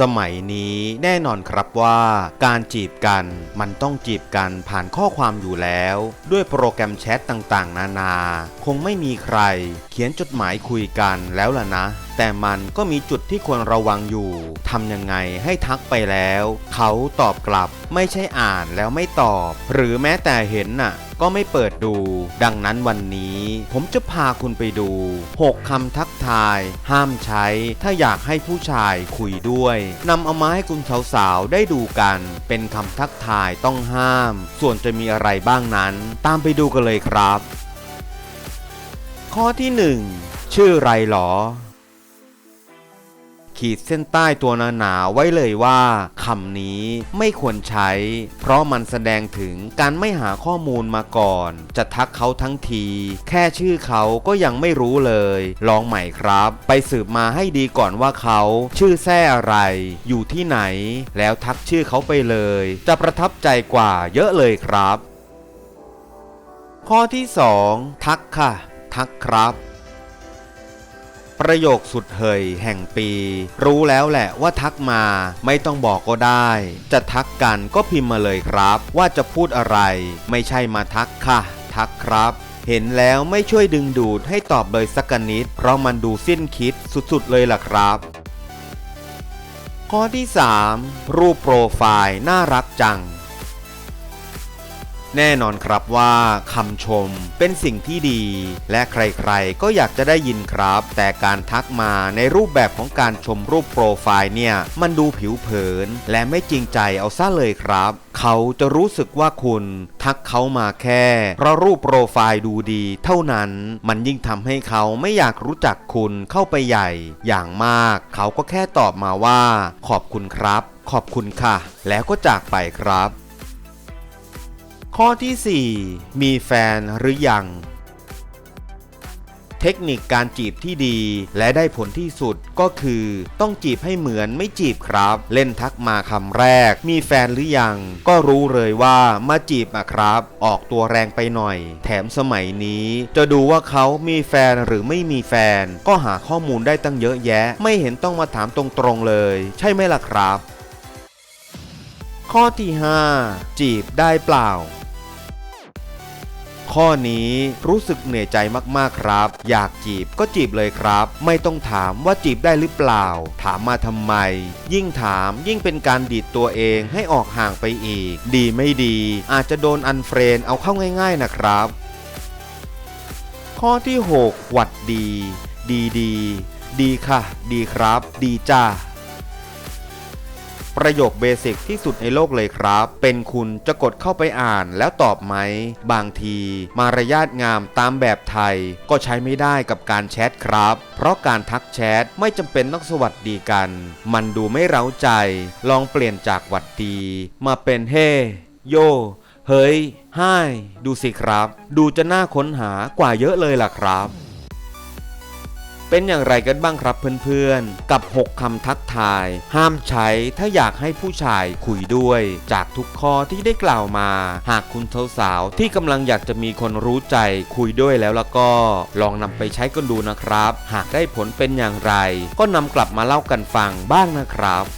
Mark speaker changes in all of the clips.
Speaker 1: สมัยนี้แน่นอนครับว่าการจีบกันมันต้องจีบกันผ่านข้อความอยู่แล้ว ด้วยโปรแกรมแชทต่างๆ นานา คงไม่มีใคร เขียนจดหมายคุยกันแล้วล่ะนะ แต่มันก็มีจุดที่ควรระวังอยู่ทำยังไงให้ทักไปแล้ว เขาตอบกลับไม่ใช่อ่านแล้วไม่ตอบ หรือแม้แต่เห็นน่ะก็ไม่เปิดดู ดังนั้นวันนี้ผมจะพาคุณไปดู 6 คำทักทาย ห้ามใช้ ถ้าอยากให้ผู้ชายคุยด้วยนำเอามาให้คุณสาวๆ ได้ดูกัน เป็นคำทักทายต้องห้าม ส่วนจะมีอะไรบ้างนั้น ตามไปดูกันเลยครับ ข้อที่ 1 ชื่อไรหรอ ขีดเส้นใต้ตัวหนาๆไว้เลยว่าคำนี้ไม่ควรใช้ เพราะมันแสดงถึงการไม่หาข้อมูลมาก่อน จะทักเขาทั้งที แค่ชื่อเขาก็ยังไม่รู้เลย ลองใหม่ครับ ไปสืบมาให้ดีก่อนว่าเขา ชื่อแท้อะไร อยู่ที่ไหน แล้วทักชื่อเขาไปเลย จะประทับใจกว่าเยอะเลยครับ ข้อที่ 2 ทักค่ะ ทักครับ ประโยคสุดเหยแห่งปี รู้แล้วแหละว่าทักมาไม่ต้องบอกก็ได้ จะทักกันก็พิมพ์มาเลยครับ ว่าจะพูดอะไร ไม่ใช่มาทักค่ะ ทักครับเห็นแล้วไม่ช่วยดึงดูดให้ตอบเลยสักนิด เพราะมันดูสิ้นคิดสุดๆเลยล่ะครับ ข้อที่ 3 รูปโปรไฟล์น่ารักจัง แน่นอนครับว่าคำชมเป็นสิ่งที่ดี และใครๆ ก็อยากจะได้ยินครับ แต่การทักมาในรูปแบบของการชมรูปโปรไฟล์เนี่ย มันดูผิวเผิน และไม่จริงใจเอาซะเลยครับ เขาจะรู้สึกว่าคุณทักเขามาแค่เพราะรูปโปรไฟล์ดูดี เท่านั้นมันยิ่งทำให้เขาไม่อยากรู้จักคุณเข้าไปใหญ่ อย่างมาก เขาก็แค่ตอบมาว่า ขอบคุณครับ ขอบคุณค่ะ แล้วก็จากไปครับ ข้อที่ 4 มีแฟนหรือยัง เทคนิคการจีบที่ดีและได้ผลที่สุดก็คือ ต้องจีบให้เหมือนไม่จีบครับ เล่นทักมาคำแรก มีแฟนหรือยัง ก็รู้เลยว่ามาจีบอะครับ ออกตัวแรงไปหน่อย แถมสมัยนี้ จะดูว่าเขามีแฟนหรือไม่มีแฟน ก็หาข้อมูลได้ตั้งเยอะแยะ ไม่เห็นต้องมาถามตรงๆเลย ใช่ไหมล่ะครับ ข้อที่ 5 จีบได้เปล่า ข้อนี้รู้สึกเหนื่อยใจมากๆครับ อยากจีบก็จีบเลยครับ ไม่ต้องถามว่าจีบได้หรือเปล่า ถามมาทำไม ยิ่งถามยิ่งเป็นการดีดตัวเองให้ออกห่างไปอีก ดีไม่ดี อาจจะโดนอันเฟรนเอาเข้าง่าย ๆนะครับ ข้อที่ 6 หวัดดี ดีดี ดีค่ะ ดีครับ ดีจ้า ประโยคเบสิกที่สุดในโลกเลยครับ เป็นคุณจะกดเข้าไปอ่านแล้วตอบไหม บางที มารยาทงามตามแบบไทย ก็ใช้ไม่ได้กับการแชทครับ เพราะการทักแชทไม่จำเป็นต้องสวัสดีกัน มันดูไม่เร้าใจ ลองเปลี่ยนจากหวัดดี มาเป็นเฮโย เฮ้ยไห้ดูสิครับ ดูจะน่าค้นหากว่าเยอะเลยล่ะครับ เป็นอย่างไรกันบ้างครับเพื่อนๆ กับ 6คำทักทาย ห้ามใช้ถ้าอยากให้ผู้ชายคุยด้วย จากทุกข้อที่ได้กล่าวมา หากคุณสาวๆที่กำลังอยากจะมีคนรู้ใจคุยด้วยแล้วละก็ ลองนำไปใช้กันดูนะครับ หากได้ผลเป็นอย่างไร ก็นำกลับมาเล่ากันฟังบ้างนะครับ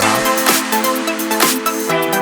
Speaker 1: บ